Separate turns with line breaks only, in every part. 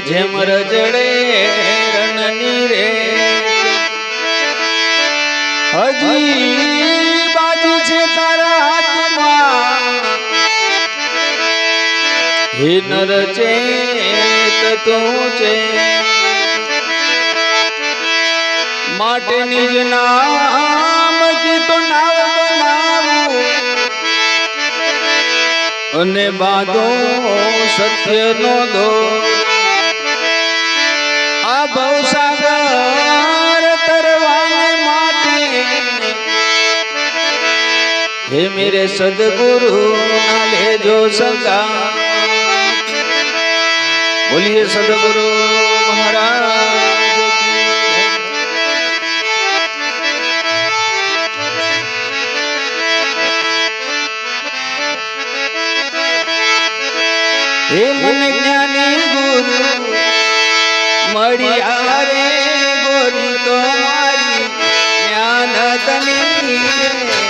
જેમ રજડે રણની રે. હજી બાજુ છે તારા હાથમાં. હે તું છે. માટે નિજ નામ તો નાવ બનાવું અને બાંધો સત્યનો દો હે મેરે સદગુરુ ના લેજો સંગા બોલીએ સદગુરુ મહારાજ. હે મને જ્ઞાની ગુરુ મળ્યા રે ગુરુ તો મારી જ્ઞાન તની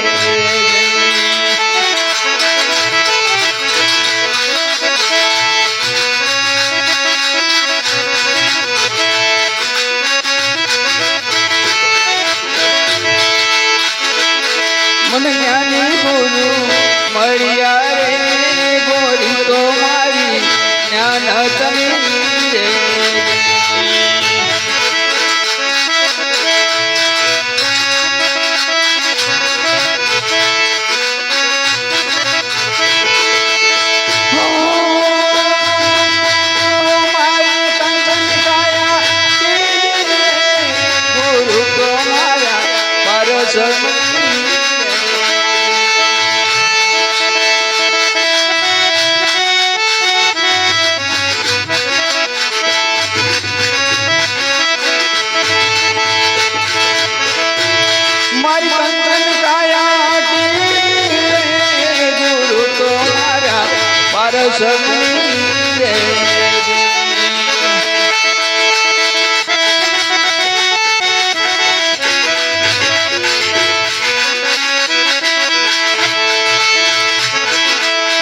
મળ્યા રે ગોરી તો મારી જ્ઞાન તની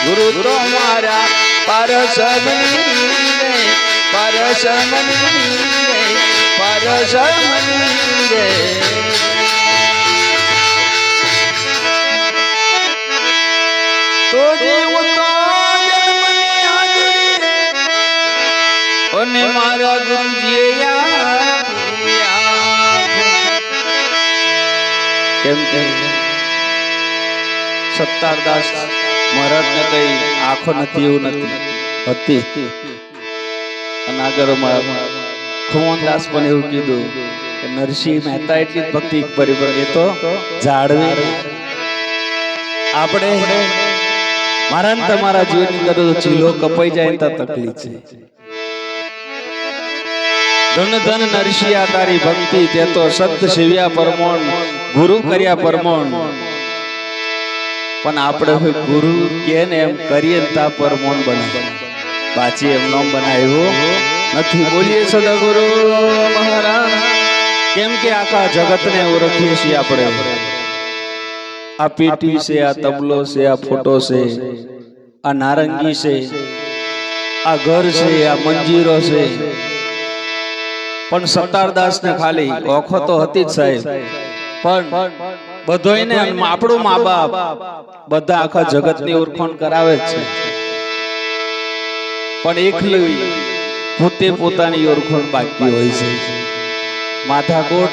ગુરુ તો મારા પરસમની રે પરસમની રે પરસમની રે તો જીવું તો જન્મની હાજરી અને મારા ગુરુજીએ કેમ કે સત્તારદાસ મહારાજને કઈ આંખો નથી એવું નથી. હતી. અને આગળ ખુમોનદાસ પણ એવું કીધું કે નરસિંહ મહેતા એટલી જ ભક્તિ કરી એ તો જાળવી. આપણે મારા તમારા જીવનની અંદર તો ચીલો કપાઈ જાય તો તકલીફ છે. ધન ધન નરસિયા તારી ભક્તિ તે તો સત શિવ્યા પરમોણ ગુરુ કર્યા પરમોણ પણ આપણે હોય ગુરુ કે ને એમ કરીએ તા પર મોન બને પાછી એમ નોમ બનાવ્યું નથી બોલીએ સદગુરુ મહારાજ. કેમ કે આખા જગતને ઓળખીએ છીએ આપણે. આ પેટી છે, આ તબલો છે, આ ફોટો છે, આ નારંગી છે, આ ઘર છે, આ મંજીરો છે. પણ સત્તારદાસ ને ખાલી ઓખો તો હતી જ સાહેબ. પણ બધોયને આપણું મા બાપ બધા આખા જગતની ઓળખાણ કરાવે છે. પણ એકલી પોતે પોતાની ઓળખાણ બાકી હોય છે. માથાકોટ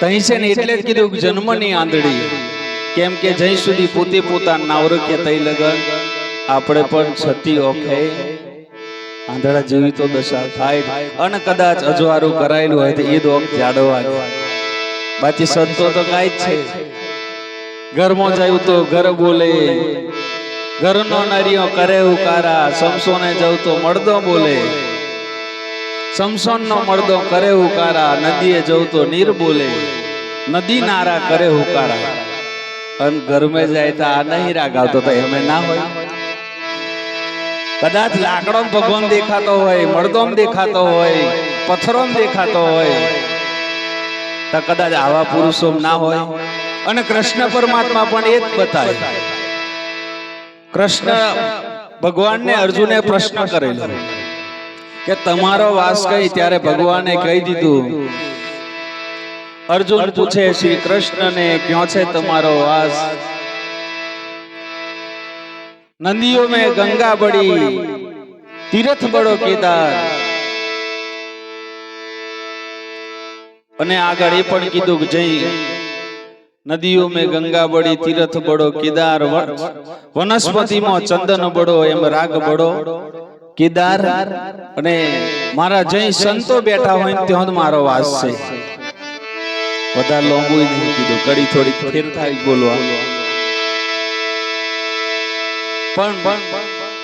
તહી છે ને એટલે જ કીધું કે જન્મની આંધળી. કેમ કે જઈ સુધી પોતે પોતાના ના ઓળખે તઈ લગન. આપણે પણ છતી ઓખે. આંધળા જેવી તો દશા થાય. અને કદાચ અજવારું કરાયેલું હોય તો એ દોખ જાડવા બાકી સંતો તો કાંઈ છે. ઘરમાં જાય તો ઘર બોલે. ઘરનો નરિયો કરે ઉકારા સમસોને જવું તો મળદો બોલે. સમસોન નો મળદો કરે ઉકારા, નદીએ જવું તો નીર બોલે. નદી નારા કરે હુકારા અને ઘરમે જાય તો આ નહીં રાગ આવતો તો એમે ના હોય. કદાચ લાકડો ભગવાન દેખાતો હોય, મળદોમ દેખાતો હોય પથ્થરોમ દેખાતો હોય. તો કદાચ આવા પુરુષો ના હોય. અને કૃષ્ણ પરમાત્મા પણ એ જ બતાવે. કૃષ્ણ ભગવાનને અર્જુને પ્રશ્ન કરેલો કે તમારો વાસ કઈ? ત્યારે ભગવાને કહી દીધું, અર્જુન પૂછે શ્રી કૃષ્ણને, ક્યાં છે તમારો વાસ? નદીઓ મેં ગંગા બળી, તીર્થ બળો કેદાર અને આગળ એ પણ કીધું કે જઈ, નદીઓ મેં ગંગા બળી, તીર્થ બળો, કેદાર વનસ્પતિમાં ચંદન બળો, એમ રાગ બળો. કેદાર અને મારા જઈ સંતો બેઠા હોય ત્યાં જ મારો વાસ છે. વધારે લોંબુ નહીં કીધું, કડી થોડી ફેર થાય બોલવા. પણ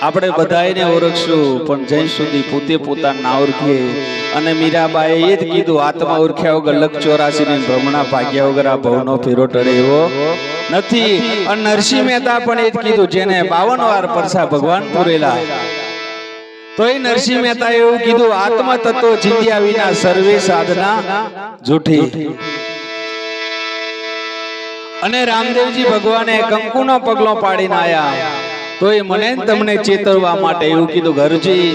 આપણે બધાને ઓળખશું પણ જય સુધી પોતે પોતાના ના ઓળખીએ અને મીરાબાએ એ જ કીધું આત્મા ઓળખ્યા વગર લક ચોરાસી ને ભ્રમણા ભાગ્યા વગર આ ભવનો ફેરો ટળે એવો નથી. અને નરસિંહ મહેતા પણ એ જ કીધું જેને બાવન વાર પરસા ભગવાન પૂરેલા. તો એ નરસિંહ મહેતા એવું કીધું આત્મ તત્વ જીત્યા વિના સર્વે સાધના જૂઠી. અને રામદેવજી ભગવાને કંકુનો પગલો પાડીને આયા. તો એ મને તમને ચેતવવા માટે એવું કીધું ઘરજી.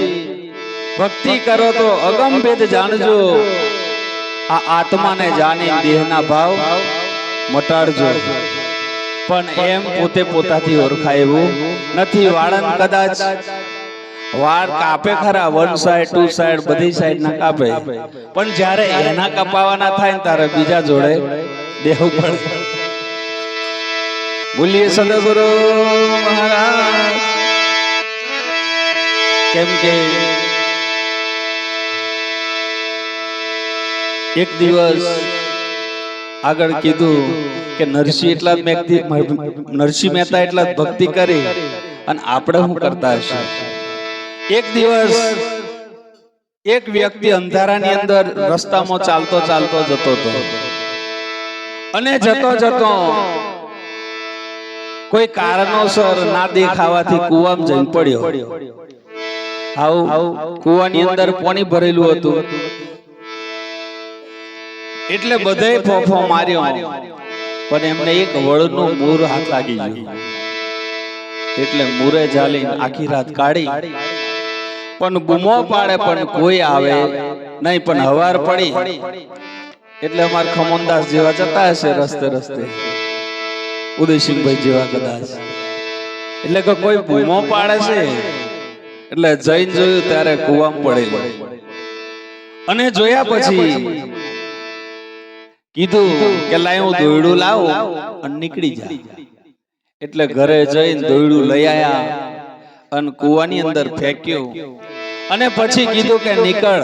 ભક્તિ કરો તો અગમ ભેદ જાણજો. આ આત્માને જાણી દેહના ભાવ મટાડજો. પણ એમ પોતે પોતાથી ઓળખાય એવું નથી. વાળન કદાચ વાળ કાપે ખરા વન સાઈડ ટુ સાઈડ બધી સાઈડ ના કાપે. પણ જ્યારે એના કપાવાના થાય ને ત્યારે બીજા જોડે દેવું પડે બોલીએ સદગુરુ મહારાજ. કેમ કે એક દિવસ આગળ કીધું કે નરસિંહ એટલા વ્યક્તિ નરસિંહ મહેતા એટલા ભક્તિ કરી અને આપણે શું કરતા હશે? એક દિવસ એક વ્યક્તિ અંધારાની અંદર રસ્તામાં ચાલતો ચાલતો જતો હતો. અને જતો જતો કોઈ કારણોસર ના દેખાવાથી કુવામાં જઈને પડ્યો. આવું કુવાની અંદર પાણી ભરેલું હતું. એટલે બધે ફોફો માર્યો. પણ એમને એક વળનું મૂર હાથ લાગી ગયું. એટલે મૂરે જાલી આખી રાત કાઢી. પણ બૂમો પાડે પણ કોઈ આવે. નહીં પણ હવાર પડી. એટલે અમાર ખમોનદાસ જેવા જતા હશે રસ્તે રસ્તે. ઉદયસિંહભાઈ જેવા કદાચ. એટલે કે કોઈ બૂમો પાડે છે. એટલે જઈને જોયું ત્યારે કુવામ પડેલું. અને જોયા પછી કીધું કે લાય હું દોયડું લાવું અને નીકળી જા. એટલે ઘરે જઈને દોયડું લઈ આયા અને કુવાની અંદર ફેંક્યું. અને પછી કીધું કે નીકળ.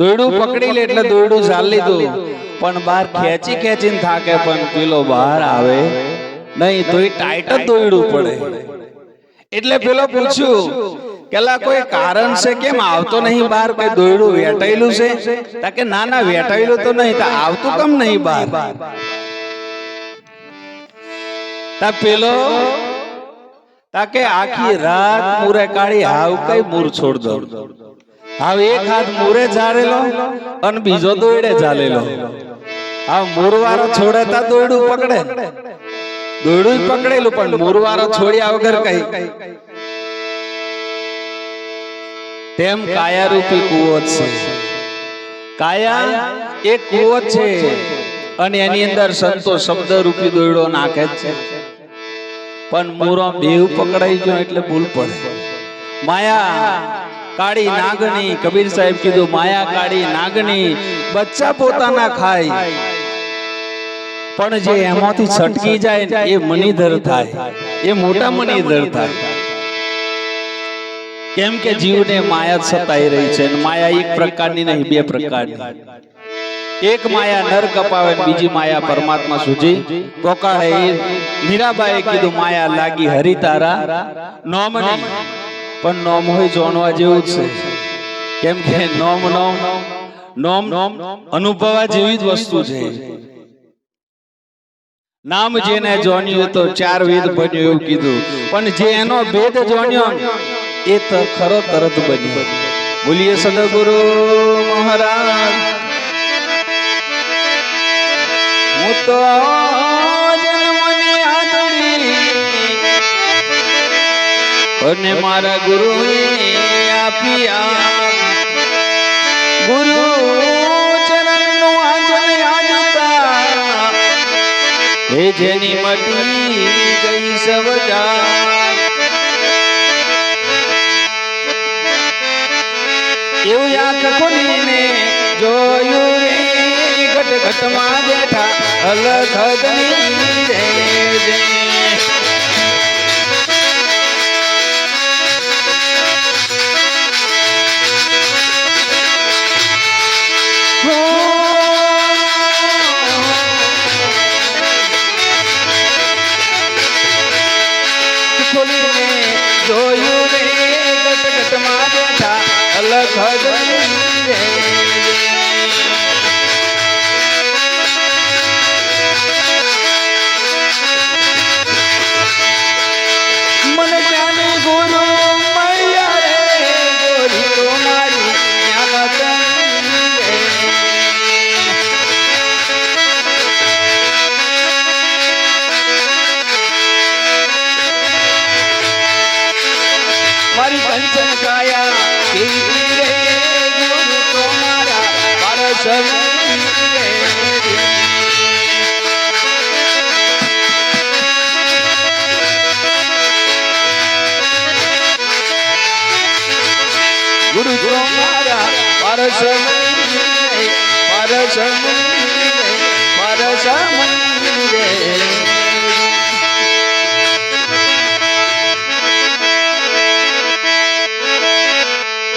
દોયડું પકડી લે એટલે દોયડું ચાલ લીધું. પણ બહાર ખેંચી ખેંચીને થાકે પણ પેલો બહાર આવે. નહીં તો એ ટાઈટ જ દોયડું પડે. એટલે પેલો પૂછ્યું કેલા કોઈ કારણ છે કેમ આવતો નહીં બહાર? કઈ દોયડું વેટાયેલું છે? તા કે ના ના વેટાયેલું તો નહીં તા આવતું કેમ નહીં બહાર? તા પેલો તા કે આખી રાત મુરે કાળી હાવ કઈ મૂર છોડ દો હાવ એક હાથ મુરે ઝાડેલો અને બીજો દોયડે ઝાલેલો. મૂર વાળો છોડે તા દોયડું પકડે. દોયડું પકડેલું પણ મૂરવારો છોડ્યા વગર કઈ. તેમ કાયા રૂપી કુવો છે. કાયા એક કુવો છે. અને એની અંદર સંતો શબ્દ રૂપી દોયડો નાખે છે. પણ મુરો બેવ પકડાઈ ગયો એટલે ભૂલ પડે. માયા કાળી નાગણી કબીર સાહેબ કીધું માયા કાળી નાગણી બચ્ચા પોતાના ખાય. પણ જે એમાંથી છટકી જાય એ મનીધર થાય. એ મોટા મનીધર થાય. કેમ કે જીવને માયા સતાઈ રહી છે માયા એક પ્રકારની નહીં, બે પ્રકારની. એક માયા નર કપાવે બીજી માયા પરમાત્મા સુજી પોકાળે. એ મીરાબાઈએ કીધું, માયા લાગી હરિતારા. નોમ પણ નોમ હોય જોણવા જેવું છે. કેમ કે નોમ નોમ નોમ અનુભવા જેવી જ વસ્તુ છે. નામ જેને જોણ્યું તો ચાર વેદ બન્યો એવું કીધું. પણ જે એનો ભેદ જોણ્યો એ તો ખરો તરત બન્યો. બોલીએ સદગુરુ મહારાજ, હું તો અને મારા ગુરુએ આપી આ ગુરુ હે જેની મટી ગઈ સબ એવું આંખ ખોલીને જોયું રે ઘટ ઘટમાં બેઠા અલગ રે ખોલીને જોયું રે ગટ ગટમાં બેઠા અલગ ધણી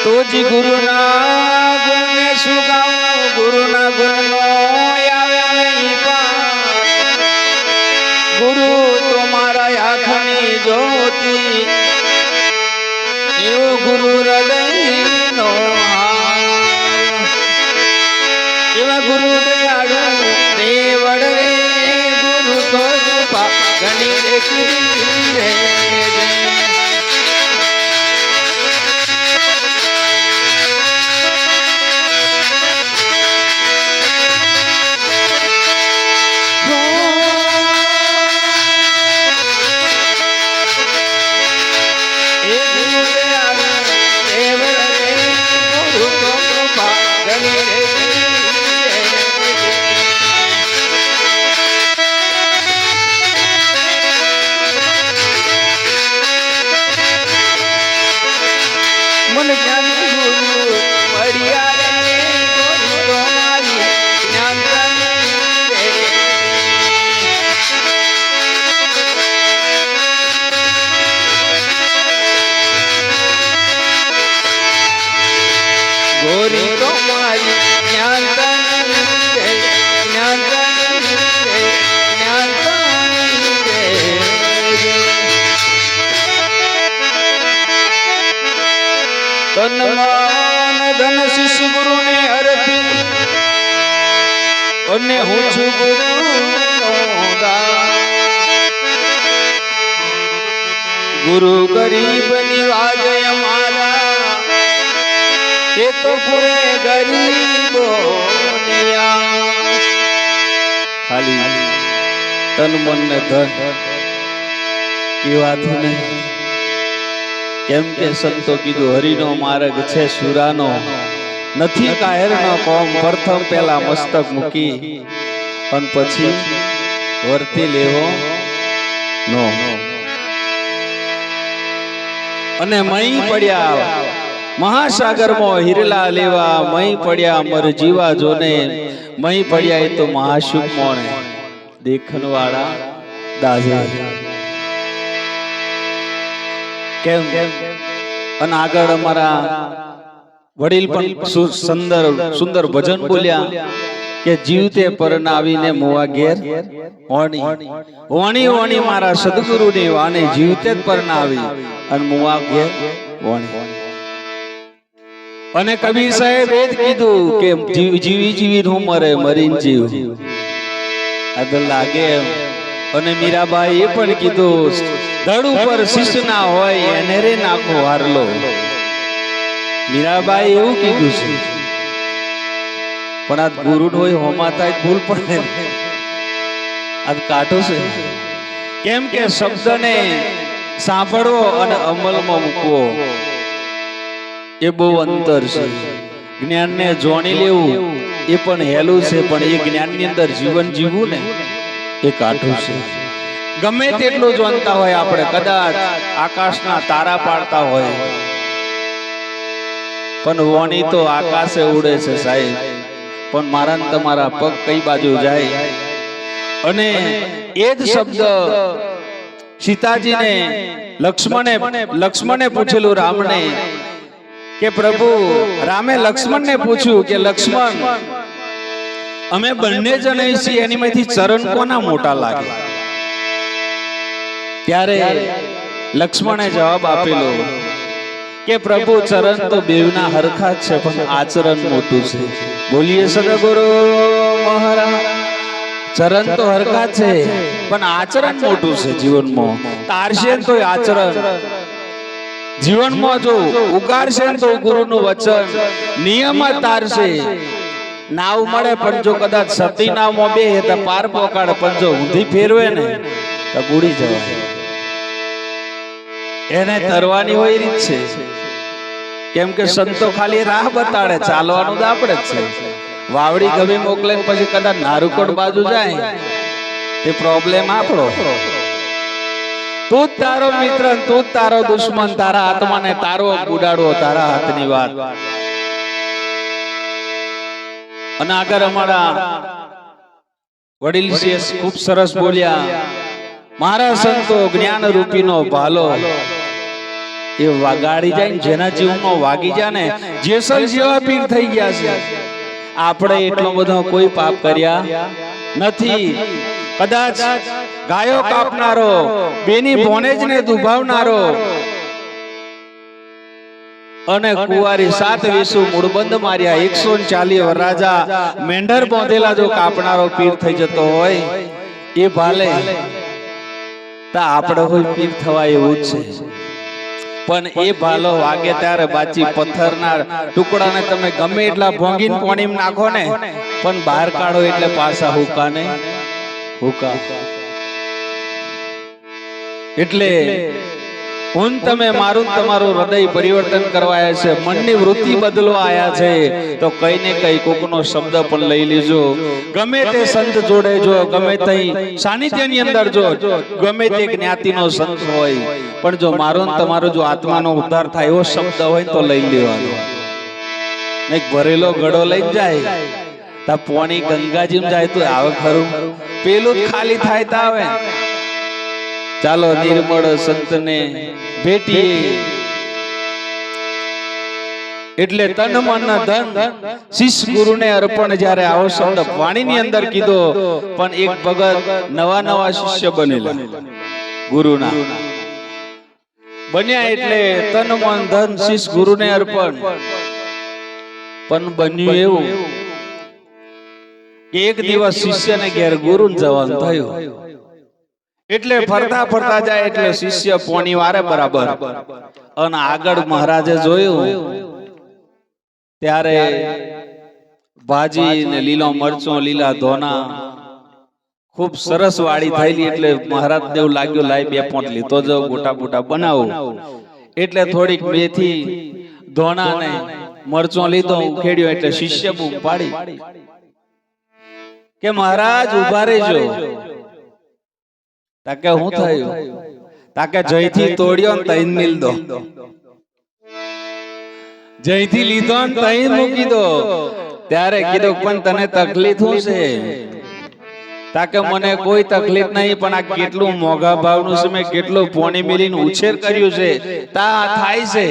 તોજી ગુરુના ગુણને શું ગાવું? ગુરુના ગુણનો આવે નહીં ગુરુ તો મારા આંખની જ્યોતિ. એવો ગુરુ હૃદયનો એવા ગુરુ દેવડ રે કૃપા રે. તન મન ધન અને હું ગુરુ ગુરુ ગરીબ નિવાજય અમારા એ તો પૂરે ગરીબો ખાલી તન મન ને ધન કેવાથી નહીં. કેમ કે સંતો કીધું, હરિનો માર્ગ છે સુરાનો. નથી કાયરનો કોમ, પ્રથમ પેલા મસ્તક મૂકી, અને પછી વર્તી લેવો નો. અને મહી પડ્યા, મહાસાગરમાં હિરલા લેવા, મહી પડ્યા મર જીવા જોને મહી પડ્યા એ તો મહાશુભ મોણે. દેખનવાળા દાજે કેમ? અને આગળ અમારા વડીલ પણ સુંદર સુંદર ભજન બોલ્યા કે જીવતે પરનાવીને મોવા ઘેર ઓણી ઓણી ઓણી મારા સદગુરુની વાણી જીવતે જ પરનાવી અને મોવા ઘેર ઓણી અને કબીર સાહેબ એ જ કીધું કે જીવી જીવી હું મરે મરીન જીવ. આ તો લાગે એમ. અને મીરાબાઈ પણ કીધું, ધડ ઉપર શિષ્ય ના હોય, એને રે નાખો હારલો. મીરાબાઈ એવું કીધું છે. પણ આ ગુરુ હોય હોમાતા ભૂલ પડે આ કાઢો છે. કેમ કે શબ્દને સાંભળવો અને અમલમાં મૂકવો. એ બહુ અંતર છે. જ્ઞાનને જોણી લેવું એ પણ હેલું છે, પણ એ જ્ઞાનની અંદર જીવન જીવવું ને એ કાઠું છે. ગમે તેટલું જોનતા હોય આપણે કદાચ આકાશના તારા પાડતા હોય. પણ વણી તો આકાશે ઉડે છે સાહેબ. પણ મારા તમારા પગ કઈ બાજુ જાય? અને એ જ શબ્દ સીતાજીને લક્ષ્મણે લક્ષ્મણે પૂછેલું રામને કે પ્રભુ રામે લક્ષ્મણને પૂછ્યું કે લક્ષ્મણ અમે બંને જણે છીએ એનીમાંથી ચરણ કોના મોટા લાગે? ત્યારે લક્ષ્મણે જવાબ આપેલો કે પ્રભુ ચરણ તો બેવના હરખા છે પણ આચરણ મોટું છે. બોલીએ સદગુરુ મહારાજ ચરણ તો હરખા છે પણ આચરણ મોટું છે જીવનમાં. તારશે ને તોય આચરણ. જીવનમાં જો ઉકારશે ને તો ગુરુનું વચન નિયમ તારશે. નાવ મળે પણ જો કદાચ સતી નાવમાં બે તો પાર પોકાડે પણ જો ઊંધી ફેરવે ને, તો બુડી જવાય. એને તરવાની હોય રીત છે. કેમ કે સંતો ખાલી રાહ બતાડે, ચાલવાનું તો આપણે જ છે. વાવડી ગમે મોકલે પછી કદાચ નારુકોટ બાજુ જાય, તે પ્રોબ્લેમ આપણો. તું તારો મિત્ર તું તારો દુશ્મન, તારા આત્માને તારો ઉડાડવો તારા હાથની વાત. અને આગળ અમારા વડીલ છે, ખૂબ સરસ બોલ્યા. મારા સંતો જ્ઞાન રૂપીનો ભાલો. એ વગાડી જાય ને, જેના જીવમાં વાગી જાય ને જેસલ જેવા પીર થઈ ગયા છે. આપણે એટલો બધો કોઈ પાપ કર્યા નથી. કદાચ ગાયો કાપનારો, બેની ભોનેજને દુભાવનારો અને કુવારી સાત વીસુ મૂળબંધ માર્યા એકસો ચાલી વરરાજા મેંઢર બોંધેલા જો કાપનારો પીર થઈ જતો હોય એ ભાલે. તા આપણે હોય પીર થવા એવું જ છે. પણ એ ભાલો વાગે ત્યારે બાચી પથ્થરના ટુકડાને તમે ગમે એટલા ભોંગીન પોણીમ નાખો ને પણ બહાર કાઢો એટલે પાછા હુકા. ને હુકા એટલે હું તમે મારું તમારું હૃદય પરિવર્તન કરવાયા છે, મનની વૃત્તિ બદલવા આવ્યા છે, તો કઈ ને કઈ કોકનો શબ્દ પણ લઈ લેજો. ગમે તે સંત જોડે જો, ગમે તે સાનિધ્યની અંદર જો, ગમે તે જ્ઞાતિનો સંત હોય, પણ જો મારો તમારો જો આત્માનો ઉદ્ધાર થાય એવો શબ્દ હોય તો લઈ લેવાનો. એક ભરેલો ગળો લઈ જાય, તા પોણી ગંગાજી જાય તો આવે ખરું. પેલું ખાલી થાય તો આવે. ચાલો નિર્મળ સંતને ભેટીએ. એટલે તન મન ધન શિષ ગુરુને અર્પણ જ્યારે આવો શબ્દ વાણીની અંદર કીધો પણ એક ભગત નવા નવા શિષ્ય બનેલા. ગુરુના. બન્યા એટલે તન મન ધન શિષ્ય ગુરુને અર્પણ. પણ બન્યું એવું એક દિવસ શિષ્યને ઘેર ગુરુ જવાનું થયું. એટલે ફરતા ફરતા જાય એટલે શિષ્ય પોણી વારે બરાબર. અને આગળ મહારાજે જોયું ત્યારે ભાજી ને લીલો મરચો લીલા ધોના. ખૂબ સરસ વાળી થયેલી એટલે મહારાજ એવું લાગ્યું લાય બે પોટ લીધો જો ગોટા બોટા બનાવો. એટલે થોડીક મેથી ધોના ને મરચો લીધો ઉખેડ્યો એટલે શિષ્ય બૂમ પાડી. કે મહારાજ ઊભા રહેજો. તાકે હું થયું? તાકે જયથી તોડ્યો ને તૈન મિલ દો જયથી લીધો ને તૈન મૂકી દો. ત્યારે કીધું પણ તને તકલીફ શું છે તાકે મને કોઈ તકલીફ નહીં પણ આ કેટલું મોંઘા ભાવનું છે મેં કેટલું પોણી મિલીને ઉછેર કર્યું છે. તા થાય છે.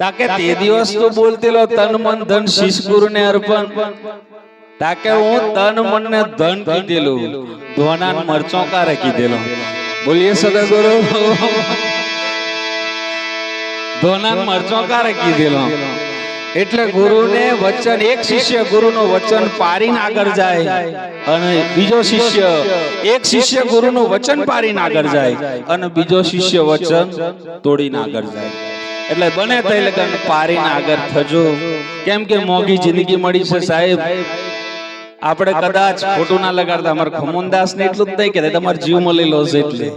તાકે તે દિવસ તો બોલતેલો તન મન ધન શીશ ગુરુને અર્પણ. તાકે હું તન મન ને ધન કીધેલું. ધોના મરચો કારે કીધેલો. બોલીએ સદગુરુ. ધોના મરચો કારે કીધેલો. એટલે ગુરુને વચન, એક શિષ્ય ગુરુનું વચન પારીને આગળ જાય અને બીજો શિષ્ય, એક શિષ્ય ગુરુનું વચન પારીને આગળ જાય અને બીજો શિષ્ય વચન તોડીને આગળ જાય. એટલે બને તે લગન પારીને આગળ થજો. કેમ કે મોંઘી જિંદગી મળી છે સાહેબ. આપણે કદાચ ખોટું ના લગાડતા અમારે ખમુનદાસ ને એટલું જ નહીં કે તમારે જીવ મળી લો છે એટલે.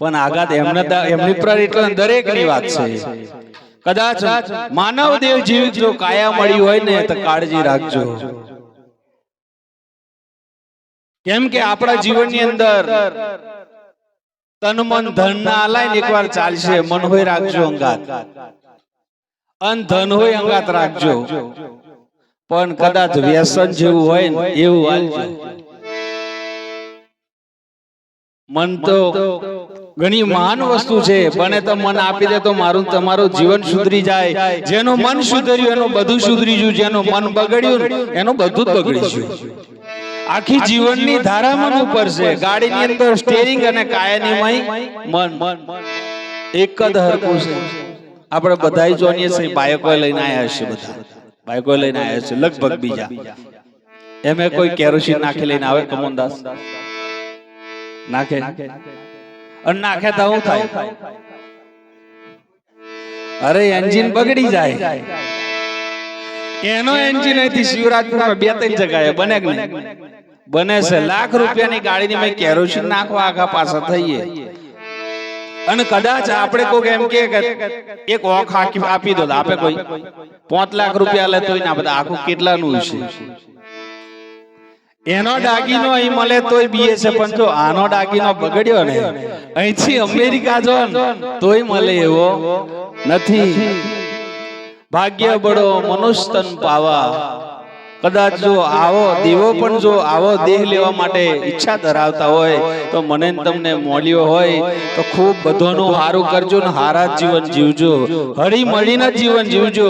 પણ આઘાત એમને એમની પર એટલે દરેકની વાત છે. કદાચ માનવ દેવ જીવિત જો કાયા મળી હોય ને તો કાળજી રાખજો. કેમ કે આપણા જીવનની અંદર તન મન ધન ના આલાય ને એકવાર ચાલશે મન હોય રાખજો અંગાત. અન ધન હોય અંગાત રાખજો. પણ કદાચ વ્યસન જેવું હોય એવું હાલજો મન તો ઘણી મહાન વસ્તુ છે બને તો મન આપી દે તો મારું તમારું જીવન સુધરી જાય. જેનું મન સુધર્યું, એનું બધું સુધરી ગયું. જેનું મન બગડ્યું એનું બધું જ બગડી આખી જીવનની ધારા મન ઉપર છે. ગાડીની અંદર સ્ટેરિંગ અને કાયાની મન. એક જ હરકું છે. આપણે બધાય જોનીએ છીએ બાયકો લઈને આવ્યા છે બધા. બાઈકો લઈને આવ્યા છે લગભગ બીજા. એમે કોઈ કેરોસીન નાખી લઈને આવે કમોનદાસ? નાખે અને નાખે તો હું થાય. અરે એન્જિન બગડી જાય. એનો એન્જિન અહીંથી શિવરાજપુરમાં બે ત્રણ જગ્યાએ બને કે બને છે. લાખ રૂપિયાની ગાડીની મેં કેરોસીન નાખવા આખા પાછા થઈએ. અને કદાચ આપણે કોક એમ કે એક ઓખ આપી દો આપે કોઈ પાંચ લાખ રૂપિયા લેતો ના બધા આખું કેટલાનું છે? એનો દાગીનો અહીં મળે તોય બીએ છે પણ જો આનો દાગીનો બગડ્યો ને અહીંથી અમેરિકા જો તોય મળે એવો નથી. ભાગ્ય બળો મનુષ્યન પાવા. કદાચ જો આવો દેવો પણ જો આવો દેહ લેવા માટે ઈચ્છા ધરાવતા હોય તો મને તમને મળ્યો હોય તો ખૂબ બધાનું સારું કરજો ને હારા જીવન જીવજો. હળી મળીને જીવન જીવજો.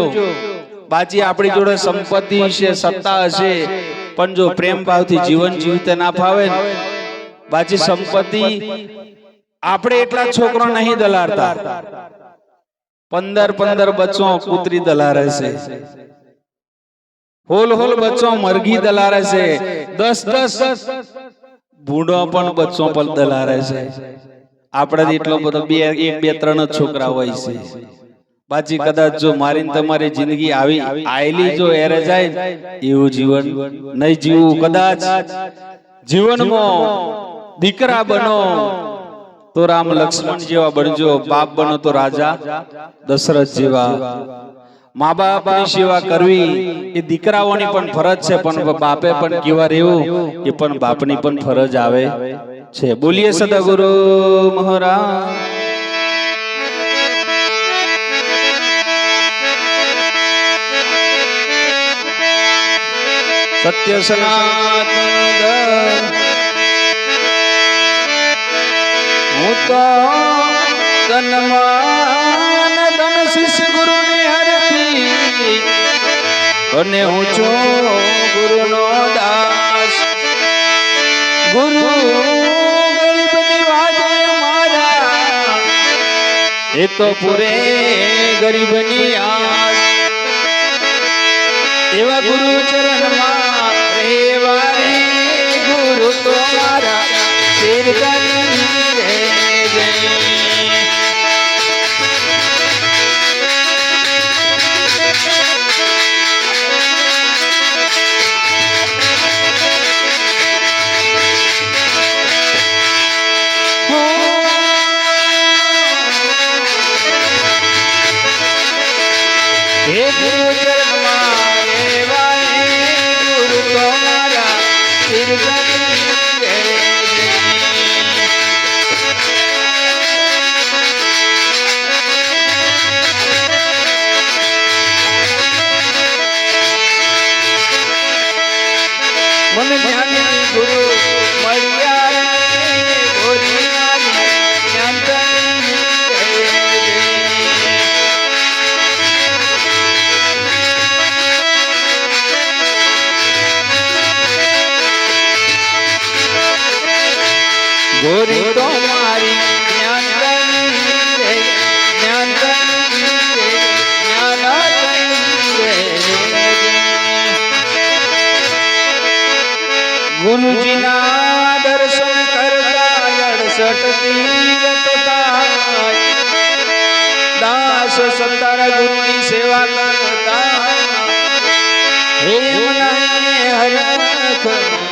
બાજી આપણી જોડે સંપત્તિ છે સત્તા હશે પણ જો પ્રેમ ભાવથી જીવન જીવતે ના ફાવે ને બાકી સંપત્તિ આપણે એટલા છોકરો નહીં દલારતા પંદર પંદર બચ્ચો કૂતરી દલારે છે. હોલ હોલ બચ્ચો મરઘી દલારે છે. દસ દસ ભૂંડો પણ બચ્ચો પણ દલારે છે. આપણે એટલો બધો બે એક બે ત્રણ જ છોકરા હોય છે. બાજી કદાચ જો મારી તમારી જિંદગી આવી આયલી જો એરે જાય એવું જીવન નહીં જીવવું કદાચ. જીવનમાં દીકરા બનો તો રામ લક્ષ્મણ જેવા બનજો બાપ બનો તો રાજા દશરથ જેવા. મા બાપની સેવા કરવી એ દીકરાઓની પણ ફરજ છે, પણ બાપે પણ કેવા રહેવું એ પણ બાપની પણ ફરજ આવે છે. બોલીએ સદગુરુ મહારાજ. સત્ય સનાતન હું તો તનમાં અને હું છું ગુરુનો દાસ. ગુરુ એ તો પૂરે ગરીબની આસ. એવા ગુરુ ચરણમાં રહેવા રે ગુરુ તો મારા. કરી દાસ સત્તર ગુરુની સેવા કરતા હે મને હરખ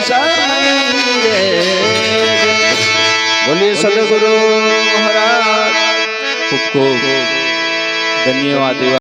પારસ મંદિરે બોલીએ સદગુરુ મહારાજ ખૂબ ખૂબ ધન્યવાદ એવા